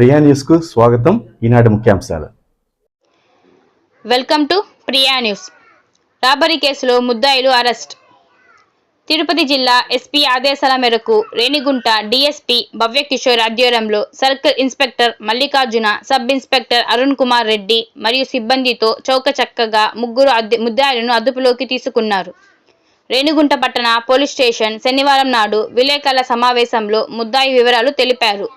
ప్రియా న్యూస్కు స్వాగతం. ఈనాటి ముఖ్యాంశాలు. Welcome to Priya news. Robbery కేసులో ముద్దాయిలు అరెస్ట్. తిరుపతి జిల్లా ఎస్పీ ఆదేశాల మేరకు రేణిగుంట డీఎస్పీ భవ్యకిషోర్ ఆధ్వర్యంలో circle inspector Mallikarjuna sub inspector Arun Kumar Reddy మరియు సిబ్బందితో చౌకచక్కగా ముగ్గురు ముద్దాయిలను అదుపులోకి తీసుకున్నారు. రేణిగుంట పట్టణ పోలీస్ స్టేషన్ శనివారం నాడు విలేకరుల సమావేశంలో ముద్దాయి వివరాలు తెలిపారు.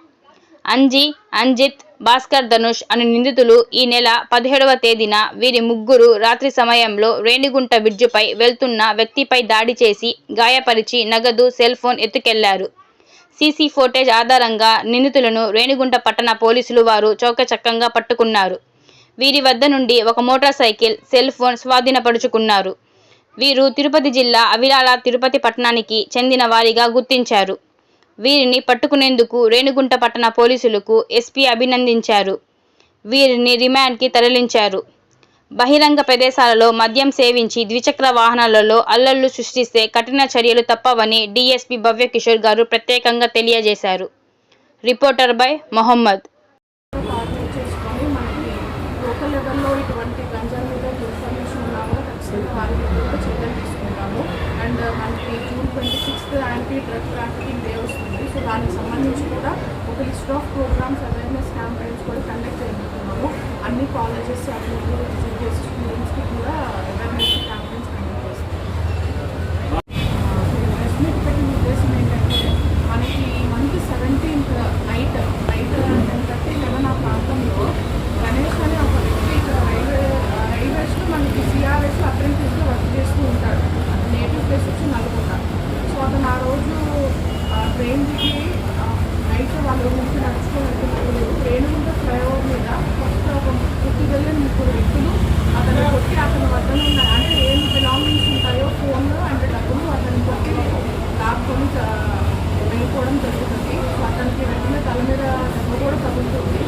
అంజీ అంజిత్ భాస్కర్ ధనుష్ అనే నిందితులు ఈ నెల పదిహేడవ తేదీన వీరి ముగ్గురు రాత్రి సమయంలో రేణిగుంట బ్రిడ్జిపై వెళ్తున్న వ్యక్తిపై దాడి చేసి గాయపరిచి నగదు సెల్ ఫోన్ ఎత్తుకెళ్ళారు. సీసీ ఫోటేజ్ ఆధారంగా నిందితులను రేణిగుంట పట్టణ పోలీసులు వారు చౌకచక్కంగా పట్టుకున్నారు. వీరి వద్ద నుండి ఒక మోటార్ సైకిల్ సెల్ ఫోన్ స్వాధీనపరుచుకున్నారు. వీరు తిరుపతి జిల్లా అవిలాల తిరుపతి పట్టణానికి చెందిన వారిగా గుర్తించారు. వీరిని పట్టుకునేందుకు రేణిగుంట పట్టణ పోలీసులకు ఎస్పీ అభినందించారు. వీరిని రిమాండ్కి తరలించారు. బహిరంగ ప్రదేశాలలో మద్యం సేవించి ద్విచక్ర వాహనాలలో అల్లర్లు సృష్టిస్తే కఠిన చర్యలు తప్పవని డీఎస్పీ భవ్యకిషోర్ గారు ప్రత్యేకంగా తెలియజేశారు. Reporter by Mohammed. ఇటువంటి అండ్ మనకి June twenty sixth anti drug trafficking day వస్తుంది. సో దానికి సంబంధించి కూడా ఒక list of programmes awareness campaigns కూడా కండక్ట్ చేయబోతున్నాము. అన్ని కాలేజెస్ అన్ని విజిట్ చేసి స్టూడెంట్స్కి కూడా అవేర్నెస్ క్యాంపెయిన్స్ కండక్ట్ చేస్తాము ప్రెస్ పెట్టిన ఉద్దేశం ఏంటంటే మనకి ఈ month seventeenth night night ten thirty eleven ఆ ప్రాంతంలో గణేష్ అనే ఒక వ్యక్తి ఇక్కడ రైల్వే రైల్వేస్లో మనకి సిఆర్ఎస్ అప్రెంటిస్గా వర్క్ చేస్తూ ఉంటాడు అతని నేటివ్ ప్లేస్ వచ్చి నల్గొండ సో అతను ఆ రోజు ట్రైన్ దిగి నైట్ వాళ్ళ రేణుగుంట ఫ్లైఓవర్ మీద కొత్త ఒక ముప్పై వెళ్ళిన ముగ్గురు వ్యక్తులు అతను కొట్టి అతను వద్దన అంటే ఏం బిలాంగింగ్స్ ఉంటాయో ఫోన్ అండ్ డబ్బులు అతని కొట్టి లాక్కొని ఆ, వెళ్ళిపోవడం జరుగుతుంది సో అతనికి వెంటనే తల మీద దెబ్బ కూడా తగులుతుంది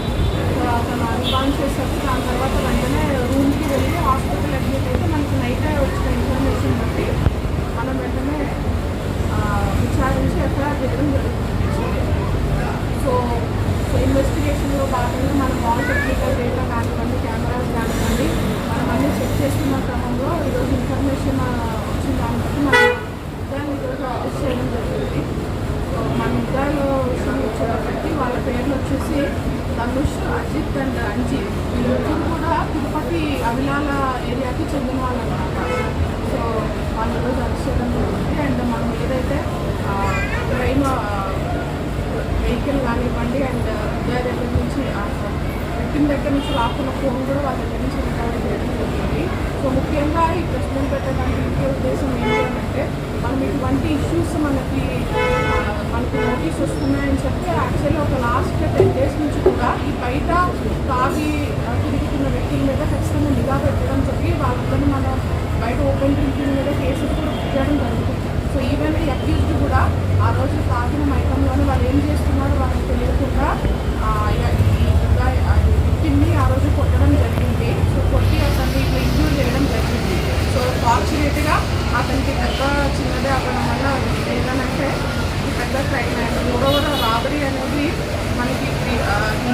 సో అతను అన్కాన్షియస్ అయ్యి దాని తర్వాత వెంటనే రూమ్కి వెళ్ళి హాస్పిటల్ అడ్మిట్ అయితే మనకి నైట్ వచ్చిన ఇన్ఫర్మేషన్ బట్టి మనం వెంటనే ఆ, విచారించి ఎఫ్ఐఆర్ చేయడం జరుగుతుంది సో సో ఇన్వెస్టిగేషన్లో భాగంగా మనం ఆల్ టెక్నికల్ డేటా కానివ్వండి కెమెరాస్ కానివ్వండి మనం అన్నీ చెక్ చేస్తున్న క్రమంలో ఈరోజు ఇన్ఫర్మేషన్ వచ్చిన దాన్ని బట్టి మనం దాన్ని ఈరోజు అరెస్ట్ చేయడం జరిగింది సో మన ముద్దాయిలో విషయం వచ్చేటప్పటికి వాళ్ళ పేర్లు వచ్చేసి ధనుష్ అజిత్ అండ్ అంజీవ్ వీళ్ళిద్దరు కూడా తిరుపతి అవిలాల ఏరియాకి చెందిన వాళ్ళు అనమాట సో వాళ్ళు రోజు అరెస్ట్ చేయడం జరిగింది అండ్ మనం ఏదైతే ట్రైన్ వెహికల్ కానివ్వండి అండ్ ఉదయ దగ్గర నుంచి వ్యక్తిని దగ్గర నుంచి రాకున్న ఫోన్ కూడా వాళ్ళ దగ్గర నుంచి రికవరీ చేయడం జరిగింది సో ముఖ్యంగా ఈ ప్రశ్నలు పెట్టడానికి ముఖ్య ఉద్దేశం ఏంటి అంటే ఇటువంటి ఇష్యూస్ మనకి మనకి నోటీస్ వస్తున్నాయని చెప్పి యాక్చువల్లీ ఒక లాస్ట్ టెన్ డేస్ నుంచి కూడా ఈ బయట తాగి తిరుగుతున్న వ్యక్తుల మీద ఖచ్చితంగా నిఘా పెట్టడం చెప్పి వాళ్ళందరూ మనం బయట ఓపెన్ డ్రింకింగ్ మీద కేసులు కూడా చేయడం జరుగుతుంది సో ఈవెన్ ఈ అక్యూజ్డ్ కూడా ఆ రోజు తాగిన మైకంలోనే వాళ్ళు ఏం చేస్తున్నారో వాళ్ళకి తెలియకుండా ఈ- వ్యక్తిని ఆ రోజు కొట్టడం జరిగింది సో కొట్టి అతన్ని ఇట్లా ఇంజూర్ చేయడం జరిగింది సో ఫార్చునేట్గా అతనికి పెద్ద చిన్నదే అవ్వడం వల్ల ఏదనంటే ఈ పెద్ద క్రైమ్ అండ్ మోరోవర్ రాబరీ అనేది మనకి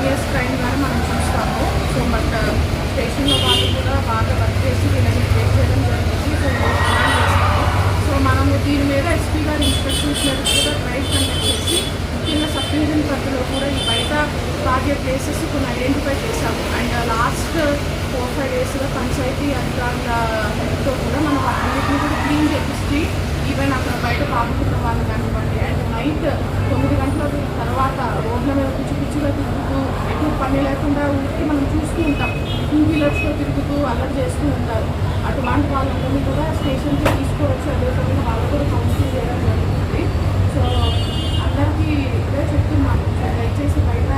హీనియస్ ట్రైన్ ద్వారా మనం చూస్తాము. సో బట్ uh, స్టేషన్లో వాళ్ళు కూడా బాగా వర్క్ చేసి వీళ్ళని ట్రేస్ చేయడం జరిగింది. సో ప్లాన్ చేస్తాము. సో మనము దీని మీద ఎస్పీ గారి ఇన్స్ట్రక్షన్స్ మీద కూడా ట్రైన్ కండక్ట్ చేసి ముఖ్యంగా సబ్ డివిజన్ పరిధిలో కూడా ఈ బయట తాగే ప్లేసెస్ కొన్ని ఐడెంటిఫై చేశాము. అండ్ లాస్ట్ ఫోర్ ఫైవ్ డేస్లో పంచాయతీ అధికారులతో కూడా మనం అన్నింటినీ కూడా క్లీన్ చేపిస్తే ఈవెన్ అక్కడ బయట పాల్గొన్న వాళ్ళు కానివ్వండి అండ్ నైట్ తొమ్మిది పాత రోడ్ల మీద పిచ్చి పిచ్చిగా తిరుగుతూ ఎటు పని లేకుండా ఉంటే మనం చూస్తూ ఉంటాం. టూ వీలర్స్లో తిరుగుతూ అలర్ట్ చేస్తూ ఉంటారు. అటువంటి వాళ్ళందరినీ కూడా స్టేషన్కి తీసుకువచ్చి అదేవిధంగా వాళ్ళు కూడా కౌన్సిలింగ్ చేయడం జరుగుతుంది. సో అందరికీ ఇదే చెప్తున్నాను. దయచేసి బయట